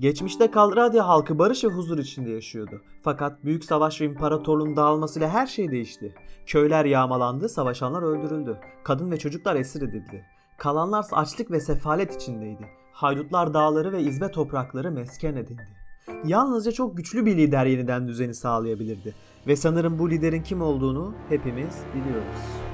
Geçmişte Kalradia halkı barış ve huzur içinde yaşıyordu. Fakat büyük savaş ve imparatorluğun dağılmasıyla her şey değişti. Köyler yağmalandı, savaşanlar öldürüldü. Kadın ve çocuklar esir edildi. Kalanlar açlık ve sefalet içindeydi. Haydutlar dağları ve izbe toprakları mesken edindi. Yalnızca çok güçlü bir lider yeniden düzeni sağlayabilirdi. Ve sanırım bu liderin kim olduğunu hepimiz biliyoruz.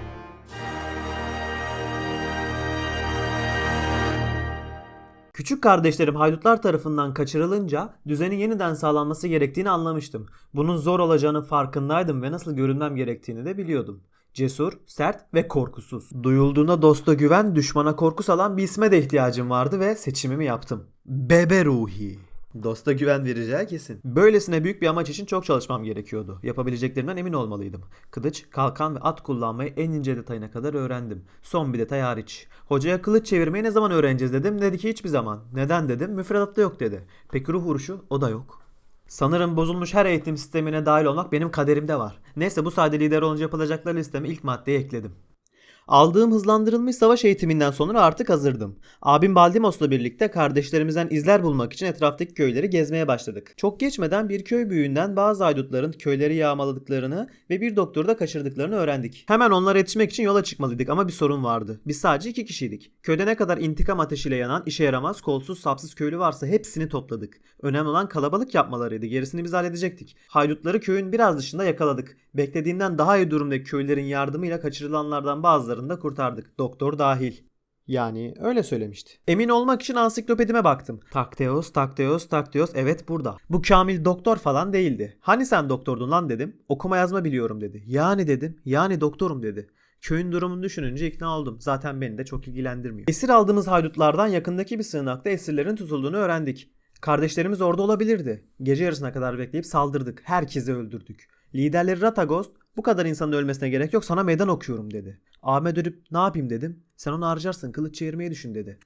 Küçük kardeşlerim haydutlar tarafından kaçırılınca düzenin yeniden sağlanması gerektiğini anlamıştım. Bunun zor olacağının farkındaydım ve nasıl görünmem gerektiğini de biliyordum. Cesur, sert ve korkusuz. Duyulduğunda dosta güven, düşmana korku salan bir isme de ihtiyacım vardı ve seçimimi yaptım. Bebe Ruhi. Dosta güven vereceği kesin. Böylesine büyük bir amaç için çok çalışmam gerekiyordu. Yapabileceklerimden emin olmalıydım. Kılıç, kalkan ve at kullanmayı en ince detayına kadar öğrendim. Son bir detay hariç. Hocaya kılıç çevirmeyi ne zaman öğreneceğiz dedim. Dedi ki hiçbir zaman. Neden dedim. Müfredatta yok dedi. Peki ruh vuruşu? O da yok. Sanırım bozulmuş her eğitim sistemine dahil olmak benim kaderimde var. Neyse bu sayede lider olunca yapılacaklar listeme ilk maddeye ekledim. Aldığım hızlandırılmış savaş eğitiminden sonra artık hazırdım. Abim Baldimos'la birlikte kardeşlerimizden izler bulmak için etraftaki köyleri gezmeye başladık. Çok geçmeden bir köy büyüğünden bazı aydutların köyleri yağmaladıklarını ve bir doktoru da kaçırdıklarını öğrendik. Hemen onlara yetişmek için yola çıkmalıydık ama bir sorun vardı. Biz sadece iki kişiydik. Köyde ne kadar intikam ateşiyle yanan, işe yaramaz, kolsuz, sapsız köylü varsa hepsini topladık. Önemli olan kalabalık yapmalarıydı. Gerisini biz halledecektik. Haydutları köyün biraz dışında yakaladık. Beklediğimden daha iyi durumdaki köylerin yardımıyla kaçırılanlardan bazılarını da kurtardık. Doktor dahil. Yani öyle söylemişti. Emin olmak için ansiklopedime baktım. Takteos, Takteos, Takteos evet burada. Bu Kamil doktor falan değildi. Hani sen doktordun lan dedim. Okuma yazma biliyorum dedi. Yani dedim. Yani doktorum dedi. Köyün durumunu düşününce ikna oldum. Zaten beni de çok ilgilendirmiyor. Esir aldığımız haydutlardan yakındaki bir sığınakta esirlerin tutulduğunu öğrendik. Kardeşlerimiz orada olabilirdi. Gece yarısına kadar bekleyip saldırdık. Herkesi öldürdük. Liderleri Ratagost bu kadar insanın ölmesine gerek yok sana meydan okuyorum dedi. Abime dönüp ne yapayım dedim. Sen onu harcarsın kılıç çevirmeyi düşün dedi.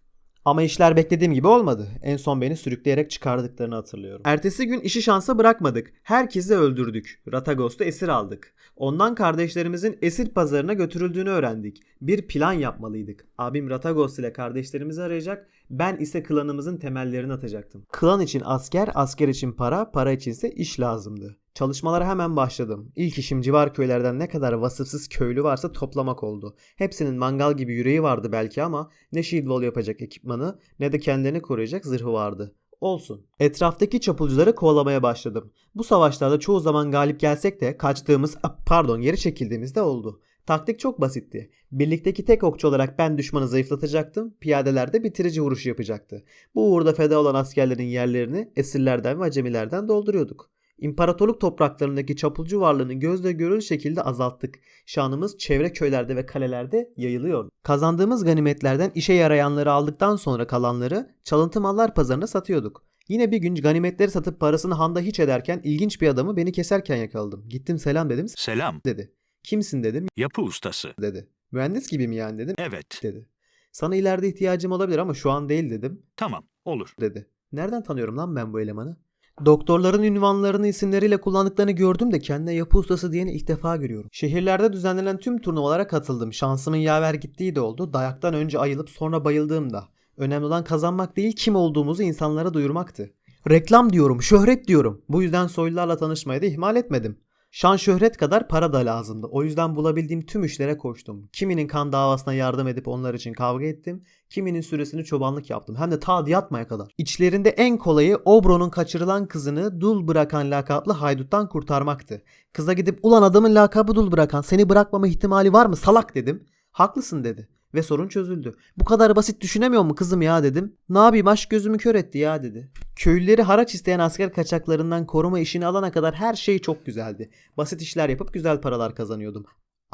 Ama işler beklediğim gibi olmadı. En son beni sürükleyerek çıkardıklarını hatırlıyorum. Ertesi gün işi şansa bırakmadık. Herkesi öldürdük. Ratagos'u esir aldık. Ondan kardeşlerimizin esir pazarına götürüldüğünü öğrendik. Bir plan yapmalıydık. Abim Ratagos ile kardeşlerimizi arayacak, ben ise klanımızın temellerini atacaktım. Klan için asker, asker için para, para içinse iş lazımdı. Çalışmalara hemen başladım. İlk işim civar köylerden ne kadar vasıfsız köylü varsa toplamak oldu. Hepsinin mangal gibi yüreği vardı belki ama ne wall yapacak ekipmanı ne de kendilerini koruyacak zırhı vardı. Olsun. Etraftaki çapulcuları kovalamaya başladım. Bu savaşlarda çoğu zaman galip gelsek de kaçtığımız, pardon geri çekildiğimiz de oldu. Taktik çok basitti. Birlikteki tek okçu olarak ben düşmanı zayıflatacaktım, piyadeler de bitirici vuruş yapacaktı. Bu uğurda feda olan askerlerin yerlerini esirlerden ve acemilerden dolduruyorduk. İmparatorluk topraklarındaki çapulcu varlığını gözle görülür şekilde azalttık. Şanımız çevre köylerde ve kalelerde yayılıyor. Kazandığımız ganimetlerden işe yarayanları aldıktan sonra kalanları çalıntı mallar pazarına satıyorduk. Yine bir gün ganimetleri satıp parasını handa hiç ederken ilginç bir adamı beni keserken yakaladım. Gittim selam dedim Selam. dedi. Kimsin dedim Yapı ustası. dedi. Mühendis gibi mi yani dedim Evet. dedi. Sana ileride ihtiyacım olabilir ama şu an değil dedim Tamam. Olur. dedi. Nereden tanıyorum lan ben bu elemanı? Doktorların ünvanlarını isimleriyle kullandıklarını gördüm de kendine yapı ustası diyeni ilk defa görüyorum. Şehirlerde düzenlenen tüm turnuvalara katıldım. Şansımın yaver gittiği de oldu. Dayaktan önce ayılıp sonra bayıldığım da. Önemli olan kazanmak değil kim olduğumuzu insanlara duyurmaktı. Reklam diyorum, şöhret diyorum. Bu yüzden soylularla tanışmayı da ihmal etmedim. Şan şöhret kadar para da lazımdı. O yüzden bulabildiğim tüm işlere koştum. Kiminin kan davasına yardım edip onlar için kavga ettim. Kiminin süresini çobanlık yaptım. Hem de ta diyatmaya kadar. İçlerinde en kolayı Obro'nun kaçırılan kızını dul bırakan lakaplı hayduttan kurtarmaktı. Kıza gidip ulan adamın lakabı dul bırakan seni bırakmama ihtimali var mı salak dedim. Haklısın dedi. Ve sorun çözüldü. Bu kadar basit düşünemiyor mu kızım ya dedim. Ne yapayım aşk gözümü kör etti ya dedi. Köylüleri haraç isteyen asker kaçaklarından koruma işini alana kadar her şey çok güzeldi. Basit işler yapıp güzel paralar kazanıyordum.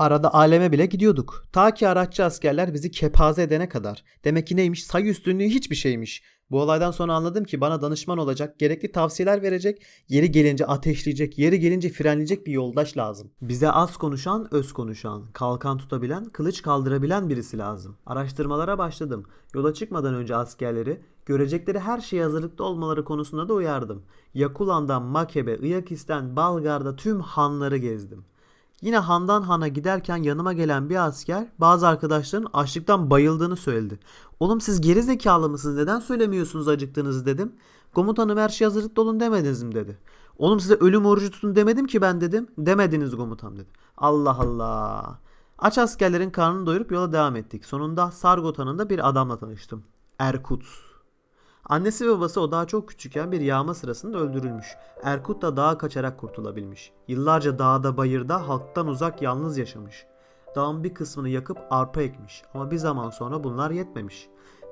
Arada aleme bile gidiyorduk. Ta ki araççı askerler bizi kepaze edene kadar. Demek ki neymiş sayı üstünlüğü hiçbir şeymiş. Bu olaydan sonra anladım ki bana danışman olacak, gerekli tavsiyeler verecek, yeri gelince ateşleyecek, yeri gelince frenleyecek bir yoldaş lazım. Bize az konuşan, öz konuşan, kalkan tutabilen, kılıç kaldırabilen birisi lazım. Araştırmalara başladım. Yola çıkmadan önce askerleri görecekleri her şeye hazırlıklı olmaları konusunda da uyardım. Yakulan'dan Makebe, Iyakis'ten Balgar'da tüm hanları gezdim. Yine handan hana giderken yanıma gelen bir asker bazı arkadaşların açlıktan bayıldığını söyledi. Oğlum siz geri zekalı mısınız neden söylemiyorsunuz acıktığınızı dedim. Komutanım her şey hazırlıklı olun demediniz mi dedi. Oğlum size ölüm orucu tutun demedim ki ben dedim. Demediniz komutan dedi. Allah Allah. Aç askerlerin karnını doyurup yola devam ettik. Sonunda Sargotan'ında bir adamla tanıştım. Erkut. Annesi ve babası o daha çok küçükken bir yağma sırasında öldürülmüş. Erkut da dağa kaçarak kurtulabilmiş. Yıllarca dağda bayırda halktan uzak yalnız yaşamış. Dağın bir kısmını yakıp arpa ekmiş ama bir zaman sonra bunlar yetmemiş.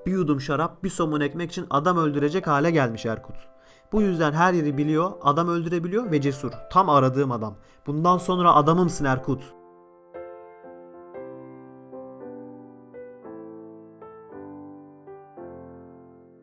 Bir yudum şarap, bir somun ekmek için adam öldürecek hale gelmiş Erkut. Bu yüzden her yeri biliyor, adam öldürebiliyor ve cesur. Tam aradığım adam. Bundan sonra adamımsın Erkut.